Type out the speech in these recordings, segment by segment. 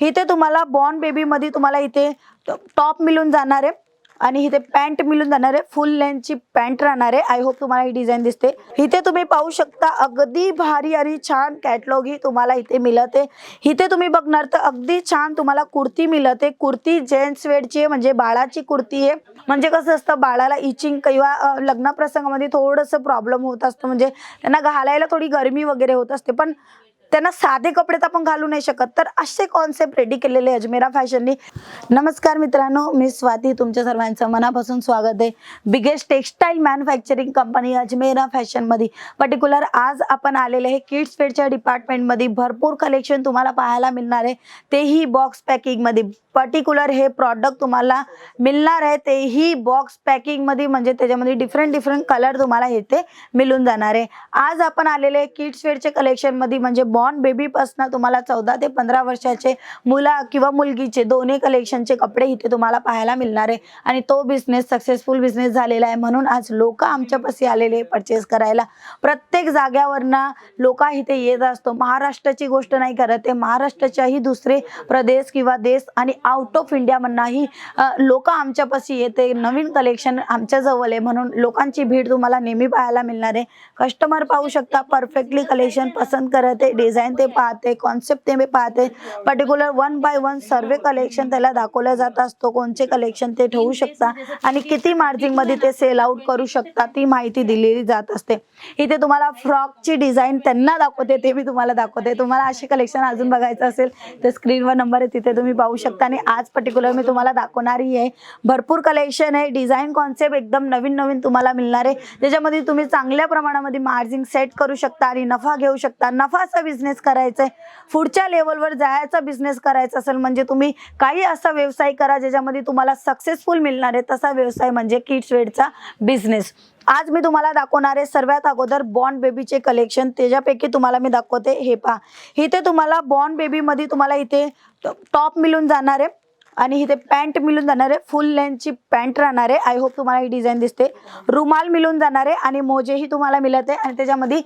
इथे तुम्हाला बॉर्न बेबीमध्ये तुम्हाला इथे टॉप मिळून जाणार आहे. आणि इथे पॅन्ट मिळून जाणार आहे. फुल लेंथची पॅन्ट राहणार आहे. आय होप तुम्हाला ही डिझाईन दिसते. इथे तुम्ही पाहू शकता अगदी भारी आणि छान कॅटलॉग ही तुम्हाला इथे मिळत. आहे इथे तुम्ही बघणार तर अगदी छान तुम्हाला कुर्ती मिळत. आहे कुर्ती जेंट्स वेअरची आहे म्हणजे बाळाची कुर्ती आहे. म्हणजे कसं असतं बाळाला इचिंग किंवा लग्न प्रसंगामध्ये थोडंसं प्रॉब्लेम होत असतं. म्हणजे त्यांना घालायला थोडी गरमी वगैरे होत असते. पण त्यांना साधे कपडे तर आपण घालू नाही शकत. तर असे कॉन्सेप्ट रेडी केलेले अजमेरा फॅशननी नमस्कार मित्रांनो मी स्वाती तुमच्या सर्वांचं मनापासून स्वागत आहे. Biggest textile manufacturing company Ajmera फॅशनमध्ये पर्टिक्युलर आज आपण आलेले हे किड्स वेअरच्या डिपार्टमेंटमध्ये भरपूर कलेक्शन तुम्हाला पाहायला मिळणार आहे. तेही बॉक्स पॅकिंगमध्ये पर्टिक्युलर हे प्रॉडक्ट तुम्हाला मिळणार आहे. तेही बॉक्स पॅकिंगमध्ये म्हणजे त्याच्यामध्ये डिफरंट डिफरंट कलर तुम्हाला येथे मिळून जाणार आहे. आज आपण आलेले किड्स वेअरचे कलेक्शनमध्ये म्हणजे बॉर्न बेबीपासून तुम्हाला चौदा ते पंधरा वर्षाचे मुला किंवा मुलगीचे दोन्ही कलेक्शनचे कपडे इथे तुम्हाला पाहायला मिळणार आहे. आणि तो बिझनेस सक्सेसफुल बिझनेस झालेला आहे. म्हणून आज लोक आमच्यापाशी आलेले परचेस करायला. प्रत्येक जाग्यावरनं लोक इथे येत असतो. महाराष्ट्राची गोष्ट नाही करत ते महाराष्ट्राच्याही दुसरे प्रदेश किंवा देश आणि आउट ऑफ इंडियामधनंही लोक आमच्यापाशी येते. नवीन कलेक्शन आमच्या जवळ आहे. म्हणून लोकांची भीड तुम्हाला नेहमी पाहायला मिळणार आहे. कस्टमर पाहू शकता. परफेक्टली कलेक्शन पसंत करत आहे. डिझाईन ते पाहते कॉन्सेप्ट ते पाहते. पर्टिक्युलर वन बाय वन सर्व कलेक्शन त्याला दाखवलं जात असतो. कोणचे कलेक्शन ते ठेवू शकता आणि किती मार्जिनमध्ये ते सेल आउट करू शकता ती माहिती दिलेली जात असते. इथे तुम्हाला फ्रॉकची डिझाईन त्यांना दाखवते ते मी तुम्हाला दाखवते. तुम्हाला असे कलेक्शन अजून बघायचं असेल तर स्क्रीनवर नंबर आहे तिथे तुम्ही पाहू शकता. आणि आज पर्टिक्युलर मी तुम्हाला दाखवणारी आहे भरपूर कलेक्शन आहे. डिझाईन कॉन्सेप्ट एकदम नवीन नवीन तुम्हाला मिळणार आहे. त्याच्यामध्ये तुम्ही चांगल्या प्रमाणामध्ये मार्जिन सेट करू शकता आणि नफा घेऊ शकता. नफाचा बिझनेस करायचा आहे पुढच्या लेवलवर जायचा बिझनेस करायचा असेल म्हणजे तुम्ही काही असा व्यवसाय करा ज्याच्यामध्ये तुम्हाला सक्सेसफुल मिळणार आहे. तसा व्यवसाय म्हणजे किड्स वेडचा बिझनेस आज मी तुम्हाला दाखवणार आहे सर्वात अगोदर बॉर्न बेबीचे कलेक्शन त्याच्यापैकी तुम्हाला मी दाखवते हे पहा. इथे तुम्हाला बॉर्न बेबीमध्ये तुम्हाला इथे टॉप मिळून जाणार आहे. आणि इथे पॅन्ट मिळून जाणार आहे फुल लेंथची पॅन्ट राहणार. आहे आय होप तुम्हाला ही डिझाईन दिसते. रुमाल मिळून जाणार आहे आणि मोजेही तुम्हाला मिळत आहे. आणि त्याच्यामध्ये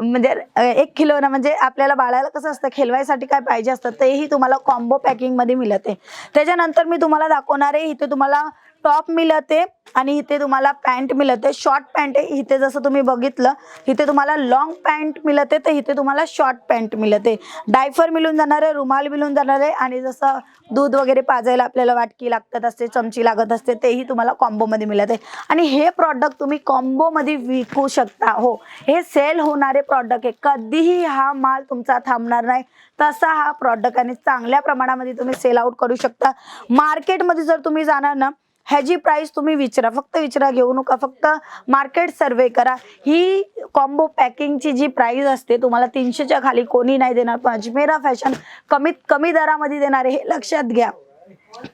म्हणजे एक किलो ना म्हणजे आपल्याला बाळाला कसं असतं खेळवायसाठी काय पाहिजे असतं तेही तुम्हाला कॉम्बो पॅकिंगमध्ये मिळत आहे. त्याच्यानंतर मी तुम्हाला दाखवणार आहे इथे तुम्हाला टॉप मिळते आणि इथे तुम्हाला पॅन्ट मिळते. शॉर्ट पॅन्ट आहे. इथे जसं तुम्ही बघितलं इथे तुम्हाला लॉंग पॅन्ट मिळते तर इथे तुम्हाला शॉर्ट पॅन्ट मिळते. डायफर मिळून जाणार आहे रुमाल मिळून जाणार आहे आणि जसं दूध वगैरे पाजायला आपल्याला वाटकी लागतात असते चमची लागत असते तेही तुम्हाला कॉम्बोमध्ये मिळते. आणि हे प्रॉडक्ट तुम्ही कॉम्बोमध्ये विकू शकता. हो हे सेल होणारे प्रॉडक्ट आहे. कधीही हा माल तुमचा थांबणार नाही. तसा हा प्रॉडक्ट आणि चांगल्या प्रमाणामध्ये तुम्ही सेल आउट करू शकता. मार्केटमध्ये जर तुम्ही जाणार ना ह्याची प्राइस तुम्ही विचारा. फक्त विचारा घेऊ नका. फक्त मार्केट सर्वे करा. ही कॉम्बो पॅकिंगची जी प्राइस असते तुम्हाला तीनशेच्या खाली कोणी नाही देणार. पण अजमेरा फॅशन कमीत कमी दरामध्ये देणार हे लक्षात घ्या.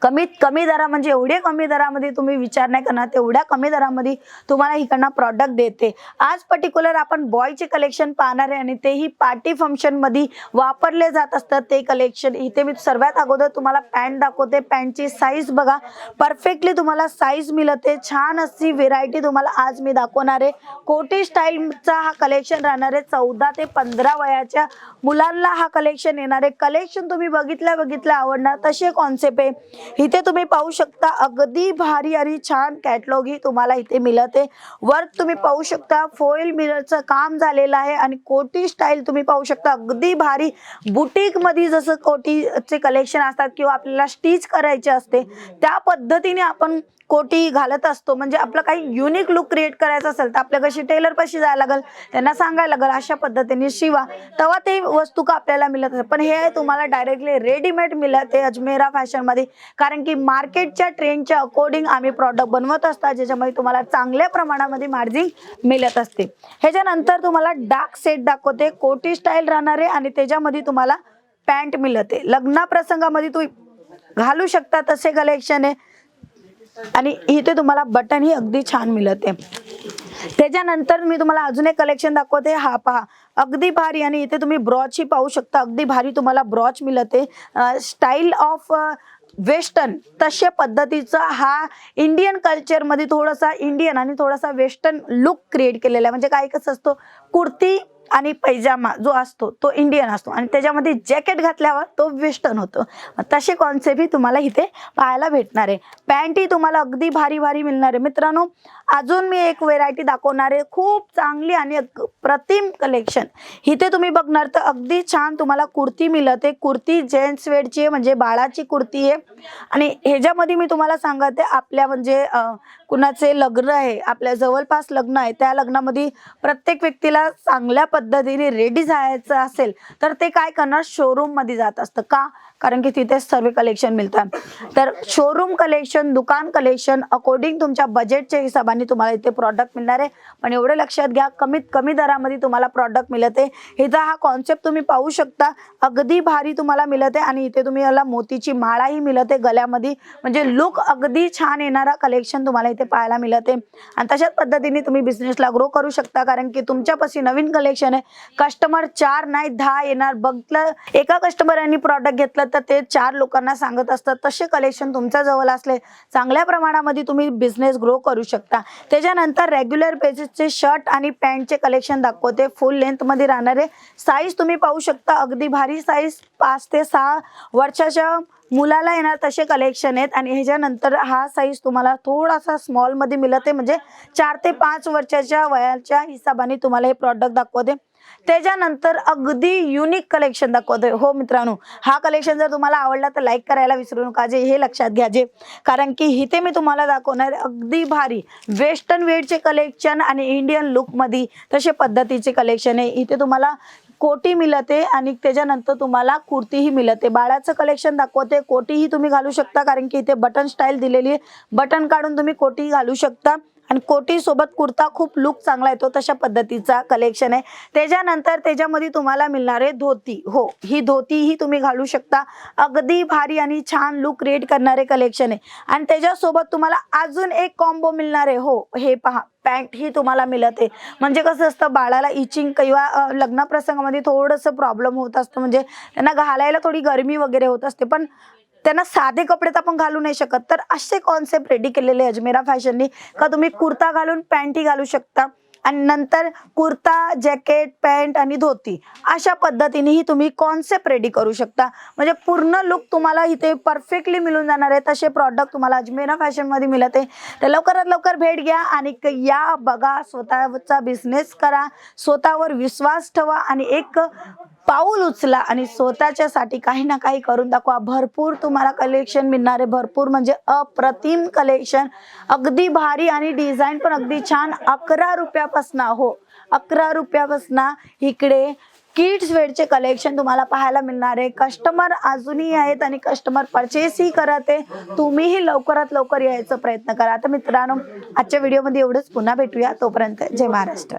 कमीत कमी दरा म्हणजे एवढे कमी दरामध्ये तुम्ही विचार नाही करणार तेवढ्या कमी दरामध्ये तुम्हाला इकडनं प्रॉडक्ट देते. आज पर्टिक्युलर आपण बॉयचे कलेक्शन पाहणार आहे आणि तेही पार्टी फंक्शनमध्ये वापरले जात असतात ते कलेक्शन इथे मी सर्वात अगोदर तुम्हाला पॅन्ट दाखवते. पॅन्टची साईज बघा. परफेक्टली तुम्हाला साईज मिळते छान अशी व्हेरायटी तुम्हाला आज मी दाखवणार आहे. कोटी स्टाईलचा हा कलेक्शन राहणार आहे. चौदा ते पंधरा वयाच्या मुलांना हा कलेक्शन येणार आहे. कलेक्शन तुम्ही बघितल्या बघितल्या आवडणार. तसे कॉन्सेप्ट आहे. इथे तुम्ही पाहू शकता अगदी भारी आणि छान कॅटलॉग ही तुम्हाला इथे मिळत. आहे वर्क तुम्ही पाहू शकता फोईल मिररचं काम झालेलं आहे आणि कोटी स्टाईल तुम्ही पाहू शकता अगदी भारी. बुटीकमध्ये जसं कोटीचे कलेक्शन असतात किंवा आपल्याला स्टिच करायचे असते त्या पद्धतीने आपण कोटी घालत असतो. म्हणजे आपलं काही युनिक लुक क्रिएट करायचं असेल तर आपल्या कशी टेलर पाशी जायला लागेल त्यांना सांगायला लागेल अशा पद्धतीने शिवा. तेव्हा ते वस्तू का आपल्याला मिळत असेल पण हे तुम्हाला डायरेक्टली रेडीमेड मिळत आहे अजमेरा फॅशनमध्ये कारण की मार्केटच्या ट्रेंडच्या अकॉर्डिंग आम्ही प्रॉडक्ट बनवत असतात ज्याच्यामध्ये तुम्हाला चांगल्या प्रमाणामध्ये मार्जिन मिळत असते. ह्याच्यानंतर तुम्हाला डार्क सेट दाखवते. कोटी स्टाईल राहणार आहे आणि त्याच्यामध्ये तुम्हाला पॅन्ट मिळते. लग्ना प्रसंगामध्ये तुम्ही घालू शकता तसे कलेक्शन आहे. आणि इथे तुम्हाला बटन ही अगदी छान मिळते. त्याच्यानंतर मी तुम्हाला अजून एक कलेक्शन दाखवते. हा पहा. अगदी भारी आणि इथे तुम्ही ब्रॉच ही पाहू शकता. अगदी भारी तुम्हाला ब्रॉच मिळते. स्टाईल ऑफ वेस्टर्न तशा पद्धतीचा हा इंडियन कल्चरमध्ये थोडासा इंडियन आणि थोडासा वेस्टर्न लुक क्रिएट केलेला आहे. म्हणजे काय कसं असतो? कुर्ती आणि पैजामा जो असतो तो इंडियन असतो. आणि त्याच्यामध्ये जॅकेट घातल्यावर तो वेस्टर्न होतो. तसे कॉन्सेप्टही तुम्हाला इथे पाहायला भेटणार आहे. पॅन्टही तुम्हाला अगदी भारी भारी मिळणार आहे. मित्रांनो अजून मी एक व्हेरायटी दाखवणार आहे. खूप चांगली आणि अग- प्रतिम कलेक्शन इथे तुम्ही बघणार तर अगदी छान तुम्हाला कुर्ती मिळत आहे. कुर्ती जेंट्स वेअरची आहे म्हणजे बाळाची कुर्ती आहे. आणि ह्याच्यामध्ये मी तुम्हाला सांगते आपल्या म्हणजे कुणाचे लग्न आहे आपल्या जवळपास लग्न आहे त्या लग्नामध्ये प्रत्येक व्यक्तीला चांगल्या पद्धतीने रेडी जायचं असेल तर ते काय करणार? शोरूममध्ये जात असतं. का? कारण की तिथे सर्व कलेक्शन मिळतात. तर शोरूम कलेक्शन दुकान कलेक्शन अकॉर्डिंग तुमच्या बजेटच्या हिशोबाने तुम्हाला इथे प्रॉडक्ट मिळणार आहे. पण एवढे लक्षात घ्या कमीत कमी दरामध्ये तुम्हाला प्रॉडक्ट मिळत. आहे इथं हा कॉन्सेप्ट तुम्ही पाहू शकता. अगदी भारी तुम्हाला मिळत आहे आणि इथे तुम्ही याला मोतीची माळाही मिळत आहे गळ्यामध्ये म्हणजे लुक अगदी छान येणारा कलेक्शन तुम्हाला इथे पाहायला मिळत. आहे आणि तशाच पद्धतीने तुम्ही बिझनेसला ग्रो करू शकता. कारण की तुमच्यापाशी नवीन कलेक्शन आहे. कस्टमर चार नाही दहा येणार. बघलं एका कस्टमरांनी प्रॉडक्ट घेतलं तर ते चार लोकांना सांगत असतात तसे कलेक्शन तुमच्या जवळ असले चांगल्या प्रमाणामध्ये तुम्ही बिझनेस ग्रो करू शकता. त्याच्यानंतर रेग्युलर बेसिसचे शर्ट आणि पॅन्टचे कलेक्शन दाखवते. फुल लेंथमध्ये राहणारे साईज तुम्ही पाहू शकता. अगदी भारी साईज पाच ते सहा वर्षाच्या मुलाला येणार तसे कलेक्शन आहेत आणि ह्याच्यानंतर हा साईज तुम्हाला थोडासा स्मॉलमध्ये मिळत आहे. म्हणजे चार ते पाच वर्षाच्या वयाच्या हिशोबाने तुम्हाला हे प्रॉडक्ट दाखवते. त्याच्यानंतर अगदी युनिक कलेक्शन दाखवतोय हो मित्रांनो हा कलेक्शन जर तुम्हाला आवडला तर लाईक करायला विसरू नका जे हे लक्षात घ्या जे. कारण की इथे मी तुम्हाला दाखवणार अगदी भारी वेस्टर्न वेडचे कलेक्शन आणि इंडियन लुकमध्ये तसे पद्धतीचे कलेक्शन आहे. इथे तुम्हाला कोटी मिळते आणि त्याच्यानंतर तुम्हाला कुर्तीही मिळते बाळाचं कलेक्शन दाखवते. कोटीही तुम्ही घालू शकता कारण की इथे बटन स्टाईल दिलेली आहे. बटन काढून तुम्ही कोटी घालू शकता. आणि कोटी सोबत कुर्ता खूप लुक चांगला येतो तशा पद्धतीचा कलेक्शन आहे. त्याच्यानंतर त्याच्यामध्ये तुम्हाला मिळणार आहे धोती. हो ही धोती ही तुम्ही घालू शकता. अगदी भारी आणि छान लुक क्रिएट करणारे कलेक्शन आहे. आणि त्याच्यासोबत तुम्हाला अजून एक कॉम्बो मिळणार आहे. हो हे पहा पॅन्ट ही तुम्हाला मिळत आहे. म्हणजे कसं असतं बाळाला इचिंग किंवा लग्न प्रसंगामध्ये थोडंसं प्रॉब्लेम होत असतं. म्हणजे त्यांना घालायला थोडी गरमी वगैरे होत असते. पण त्यांना साधे कपडे तर आपण घालू नाही शकत. तर असे कॉन्सेप्ट रेडी केलेले अजमेरा फॅशननी का तुम्ही कुर्ता घालून पॅन्टी घालू शकता? आणि नंतर कुर्ता जॅकेट पॅन्ट आणि धोती अशा पद्धतीनेही तुम्ही कॉन्सेप्ट रेडी करू शकता. म्हणजे पूर्ण लुक तुम्हाला इथे परफेक्टली मिळून जाणार आहे. तसे प्रॉडक्ट तुम्हाला अजमेरा फॅशनमध्ये मिळत आहे. तर लवकरात लवकर भेट घ्या आणि या बघा स्वतःचा बिझनेस करा. स्वतःवर विश्वास ठेवा आणि एक पाऊल उचला आणि स्वतःच्यासाठी काही ना काही करून दाखवा. भरपूर तुम्हाला कलेक्शन मिळणार आहे. भरपूर म्हणजे अप्रतिम कलेक्शन अगदी भारी आणि डिझाईन पण अगदी छान. अकरा रुपया रुपयापासनं हो. अकरा रुपयापासनं इकडे किड्स वेअरचे कलेक्शन तुम्हाला पाहायला मिळणार आहे. कस्टमर अजूनही आहेत आणि कस्टमर परचेसही करत. आहे तुम्हीही लवकरात लवकर यायचा प्रयत्न करा. आता मित्रांनो आजच्या व्हिडिओमध्ये एवढंच. पुन्हा भेटूया. तोपर्यंत जय महाराष्ट्र.